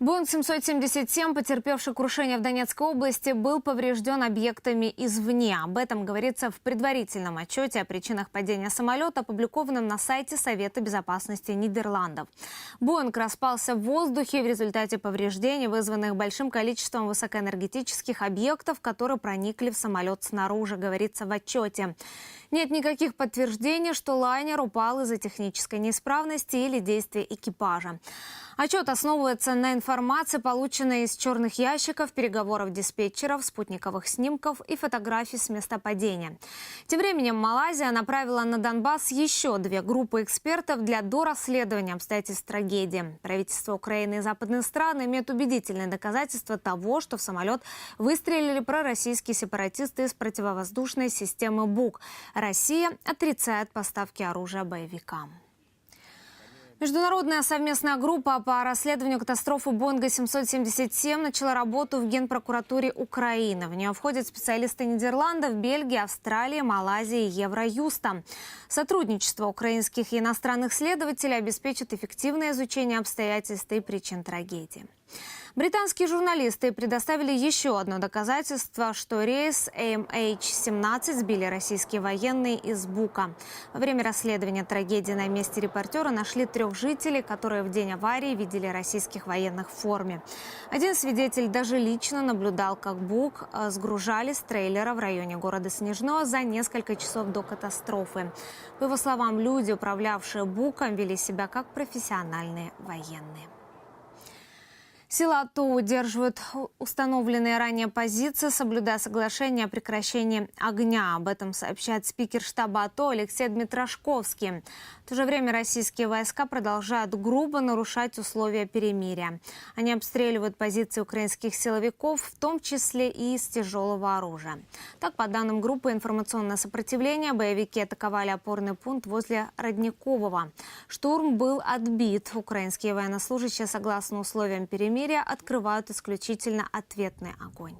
Боинг 777, потерпевший крушение в Донецкой области, был поврежден объектами извне. Об этом говорится в предварительном отчете о причинах падения самолета, опубликованном на сайте Совета безопасности Нидерландов. Боинг распался в воздухе в результате повреждений, вызванных большим количеством высокоэнергетических объектов, которые проникли в самолет снаружи, говорится в отчете. Нет никаких подтверждений, что лайнер упал из-за технической неисправности или действия экипажа. Отчет основывается на информации, полученной из черных ящиков, переговоров диспетчеров, спутниковых снимков и фотографий с места падения. Тем временем Малайзия направила на Донбасс еще две группы экспертов для дорасследования обстоятельств трагедии. Правительство Украины и западные страны имеют убедительные доказательства того, что в самолет выстрелили пророссийские сепаратисты из противовоздушной системы БУК. Россия отрицает поставки оружия боевикам. Международная совместная группа по расследованию катастрофы Боинга 777 начала работу в Генпрокуратуре Украины. В нее входят специалисты Нидерландов, Бельгии, Австралии, Малайзии и Евроюста. Сотрудничество украинских и иностранных следователей обеспечит эффективное изучение обстоятельств и причин трагедии. Британские журналисты предоставили еще одно доказательство, что рейс MH17 сбили российские военные из Бука. Во время расследования трагедии на месте репортера нашли трех жителей, которые в день аварии видели российских военных в форме. Один свидетель даже лично наблюдал, как Бук э, сгружали с трейлера в районе города Снежно за несколько часов до катастрофы. По его словам, люди, управлявшие Буком, вели себя как профессиональные военные. Сила АТО удерживают установленные ранее позиции, соблюдая соглашение о прекращении огня. Об этом сообщает спикер штаба АТО Алексей Дмитрашковский. В то же время российские войска продолжают грубо нарушать условия перемирия. Они обстреливают позиции украинских силовиков, в том числе и из тяжелого оружия. Так, по данным группы «Информационное сопротивление», боевики атаковали опорный пункт возле Родникового. Штурм был отбит. Украинские военнослужащие, согласно условиям перемирия, перемирия открывают исключительно ответный огонь.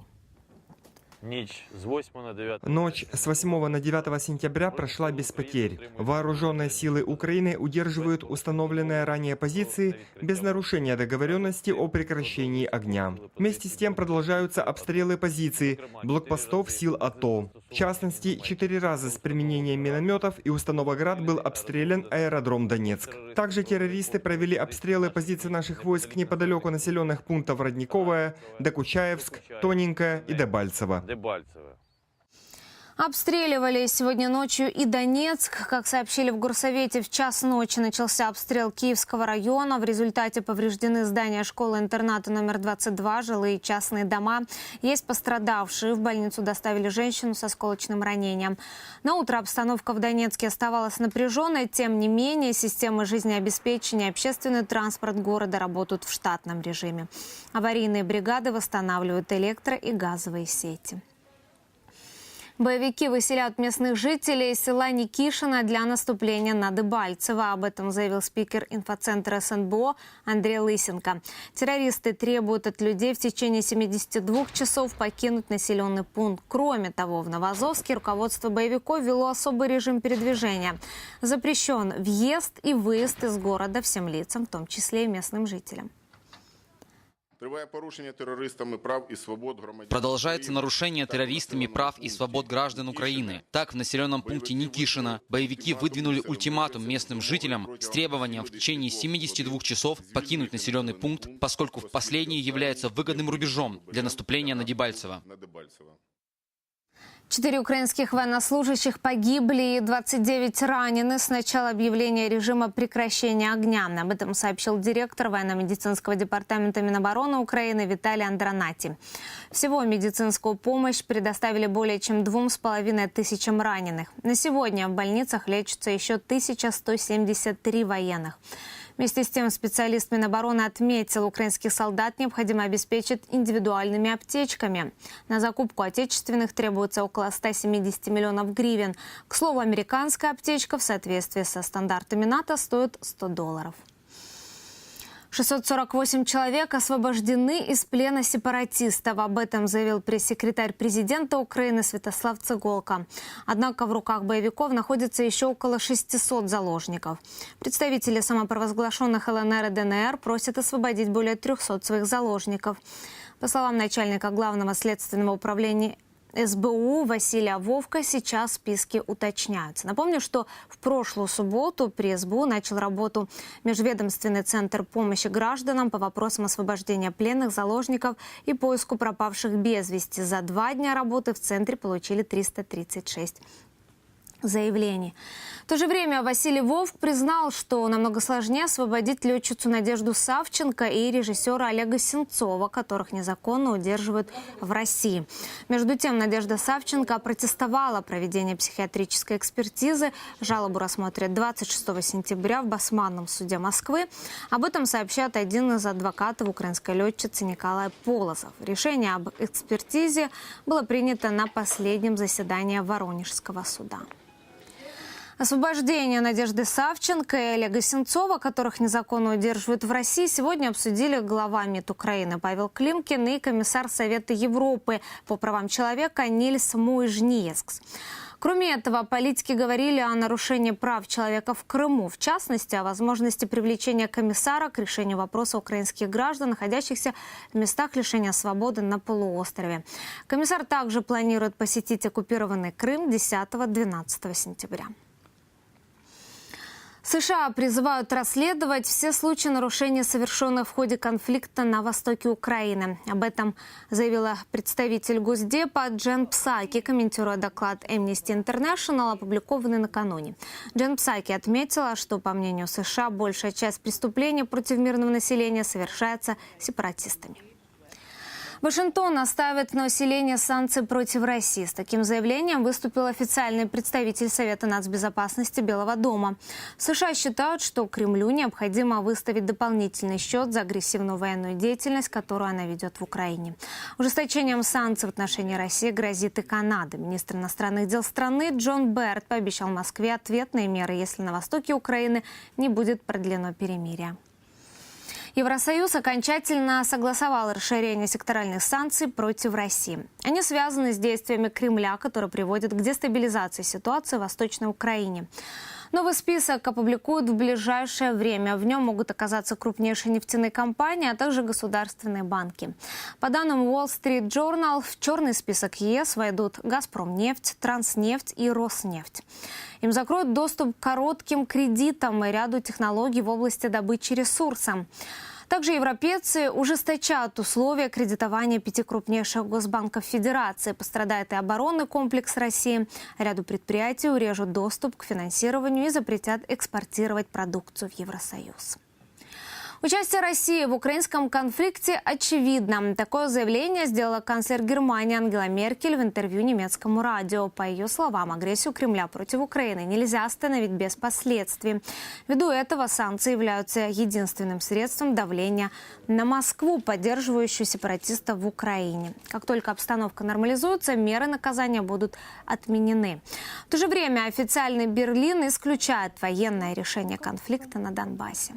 Ночь с 8 на 9. Ночь с 8 на 9 сентября прошла без потерь. Вооруженные силы Украины удерживают установленные ранее позиции без нарушения договоренности о прекращении огня. Вместе с тем продолжаются обстрелы позиций блокпостов сил АТО. В частности, четыре раза с применением минометов и установок «Град» был обстрелян аэродром Донецк. Также террористы провели обстрелы позиций наших войск неподалеку населенных пунктов Родниковая, Докучаевск, Тоненькая и Дебальцево. Дебальцево. Обстреливали сегодня ночью и Донецк. Как сообщили в Горсовете, в час ночи начался обстрел Киевского района. В результате повреждены здания школы-интерната номер 22, жилые и частные дома. Есть пострадавшие. В больницу доставили женщину со осколочным ранением. На утро обстановка в Донецке оставалась напряженной. Тем не менее, системы жизнеобеспечения и общественный транспорт города работают в штатном режиме. Аварийные бригады восстанавливают электро- и газовые сети. Боевики выселяют местных жителей из села Никишина для наступления на Дебальцево. Об этом заявил спикер инфоцентра СНБО Андрей Лысенко. Террористы требуют от людей в течение 72 часов покинуть населенный пункт. Кроме того, в Новозовске руководство боевиков вело особый режим передвижения. Запрещен въезд и выезд из города всем лицам, в том числе и местным жителям. Продолжается нарушение террористами прав и свобод граждан Украины. Так, в населенном пункте Никишина боевики выдвинули ультиматум местным жителям с требованием в течение 72 часов покинуть населенный пункт, поскольку в последний является выгодным рубежом для наступления на Дебальцево. Четыре украинских военнослужащих погибли и 29 ранены с начала объявления режима прекращения огня. Об этом сообщил директор военно-медицинского департамента Минобороны Украины Виталий Андронати. Всего медицинскую помощь предоставили более чем двум с половиной тысячам раненых. На сегодня в больницах лечатся еще 1173 военных. Вместе с тем специалист Минобороны отметил, украинских солдат необходимо обеспечить индивидуальными аптечками. На закупку отечественных требуется около 170 миллионов гривен. К слову, американская аптечка в соответствии со стандартами НАТО стоит 100 долларов. 648 человек освобождены из плена сепаратистов. Об этом заявил пресс-секретарь президента Украины Святослав Цыголка. Однако в руках боевиков находится еще около 600 заложников. Представители самопровозглашенных ЛНР и ДНР просят освободить более 300 своих заложников. По словам начальника главного следственного управления СБУ Василия Вовка сейчас списки уточняются. Напомню, что в прошлую субботу при СБУ начал работу Межведомственный центр помощи гражданам по вопросам освобождения пленных заложников и поиску пропавших без вести. За два дня работы в центре получили 336 заявлений. В то же время Василий Вовк признал, что намного сложнее освободить летчицу Надежду Савченко и режиссера Олега Сенцова, которых незаконно удерживают в России. Между тем, Надежда Савченко протестовала проведение психиатрической экспертизы. Жалобу рассмотрят 26 сентября в Басманном суде Москвы. Об этом сообщает один из адвокатов украинской летчицы Николай Полозов. Решение об экспертизе было принято на последнем заседании Воронежского суда. Освобождение Надежды Савченко и Олега Сенцова, которых незаконно удерживают в России, сегодня обсудили глава МИД Украины Павел Климкин и комиссар Совета Европы по правам человека Нильс Муйжниескс. Кроме этого, политики говорили о нарушении прав человека в Крыму, в частности, о возможности привлечения комиссара к решению вопроса украинских граждан, находящихся в местах лишения свободы на полуострове. Комиссар также планирует посетить оккупированный Крым 10-12 сентября. США призывают расследовать все случаи нарушений, совершенных в ходе конфликта на востоке Украины. Об этом заявила представитель Госдепа Джен Псаки, комментируя доклад Amnesty International, опубликованный накануне. Джен Псаки отметила, что, по мнению США, большая часть преступлений против мирного населения совершается сепаратистами. Вашингтон оставит на усиление санкций против России. С таким заявлением выступил официальный представитель Совета нацбезопасности Белого дома. США считают, что Кремлю необходимо выставить дополнительный счет за агрессивную военную деятельность, которую она ведет в Украине. Ужесточением санкций в отношении России грозит и Канада. Министр иностранных дел страны Джон Берт пообещал Москве ответные меры, если на востоке Украины не будет продлено перемирие. Евросоюз окончательно согласовал расширение секторальных санкций против России. Они связаны с действиями Кремля, которые приводят к дестабилизации ситуации в Восточной Украине. Новый список опубликуют в ближайшее время. В нем могут оказаться крупнейшие нефтяные компании, а также государственные банки. По данным Wall Street Journal, в черный список ЕС войдут «Газпромнефть», «Транснефть» и «Роснефть». Им закроют доступ к коротким кредитам и ряду технологий в области добычи ресурса. Также европейцы ужесточат условия кредитования пяти крупнейших госбанков Федерации. Пострадает и оборонный комплекс России. Ряду предприятий урежут доступ к финансированию и запретят экспортировать продукцию в Евросоюз. Участие России в украинском конфликте очевидно. Такое заявление сделала канцлер Германии Ангела Меркель в интервью немецкому радио. По ее словам, агрессию Кремля против Украины нельзя остановить без последствий. Ввиду этого санкции являются единственным средством давления на Москву, поддерживающую сепаратистов в Украине. Как только обстановка нормализуется, меры наказания будут отменены. В то же время официальный Берлин исключает военное решение конфликта на Донбассе.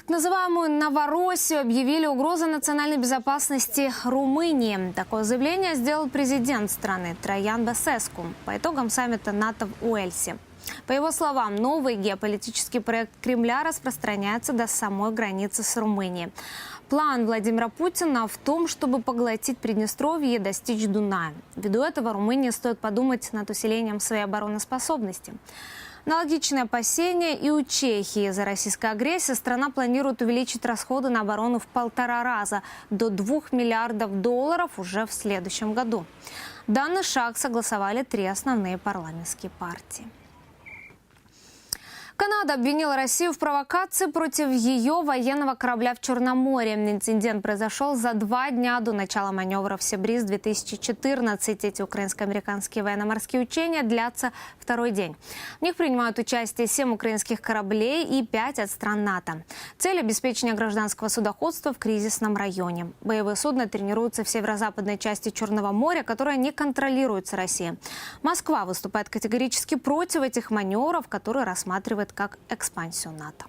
Так называемую Новороссию объявили угрозой национальной безопасности Румынии. Такое заявление сделал президент страны Троян Басеску по итогам саммита НАТО в Уэльсе. По его словам, новый геополитический проект Кремля распространяется до самой границы с Румынией. План Владимира Путина в том, чтобы поглотить Приднестровье и достичь Дуная. Ввиду этого Румынии стоит подумать над усилением своей обороноспособности. Аналогичные опасения и у Чехии. Из-за российской агрессии страна планирует увеличить расходы на оборону в полтора раза до 2 миллиардов долларов уже в следующем году. Данный шаг согласовали три основные парламентские партии. Канада обвинила Россию в провокации против ее военного корабля в Черном море. Инцидент произошел за два дня до начала маневров «Сибриз-2014». Эти украинско-американские военно-морские учения длятся второй день. В них принимают участие семь украинских кораблей и пять от стран НАТО. Цель – обеспечения гражданского судоходства в кризисном районе. Боевые судна тренируются в северо-западной части Черного моря, которая не контролируется Россией. Москва выступает категорически против этих маневров, которые рассматривает как экспансию НАТО.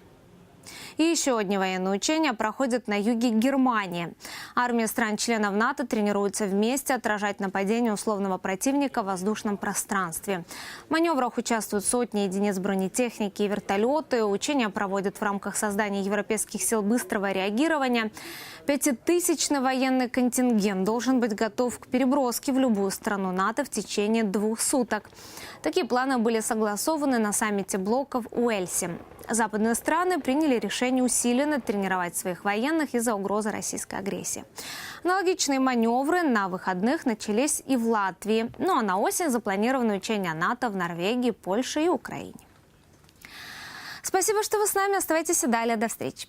И еще одни военные учения проходят на юге Германии. Армии стран-членов НАТО тренируются вместе отражать нападение условного противника в воздушном пространстве. В маневрах участвуют сотни единиц бронетехники и вертолеты. Учения проводят в рамках создания европейских сил быстрого реагирования. Пятитысячный военный контингент должен быть готов к переброске в любую страну НАТО в течение двух суток. Такие планы были согласованы на саммите блока в Уэльсе. Западные страны приняли решение усиленно тренировать своих военных из-за угрозы российской агрессии. Аналогичные маневры на выходных начались и в Латвии. Ну а на осень запланированы учения НАТО в Норвегии, Польше и Украине. Спасибо, что вы с нами. Оставайтесь и далее. До встречи.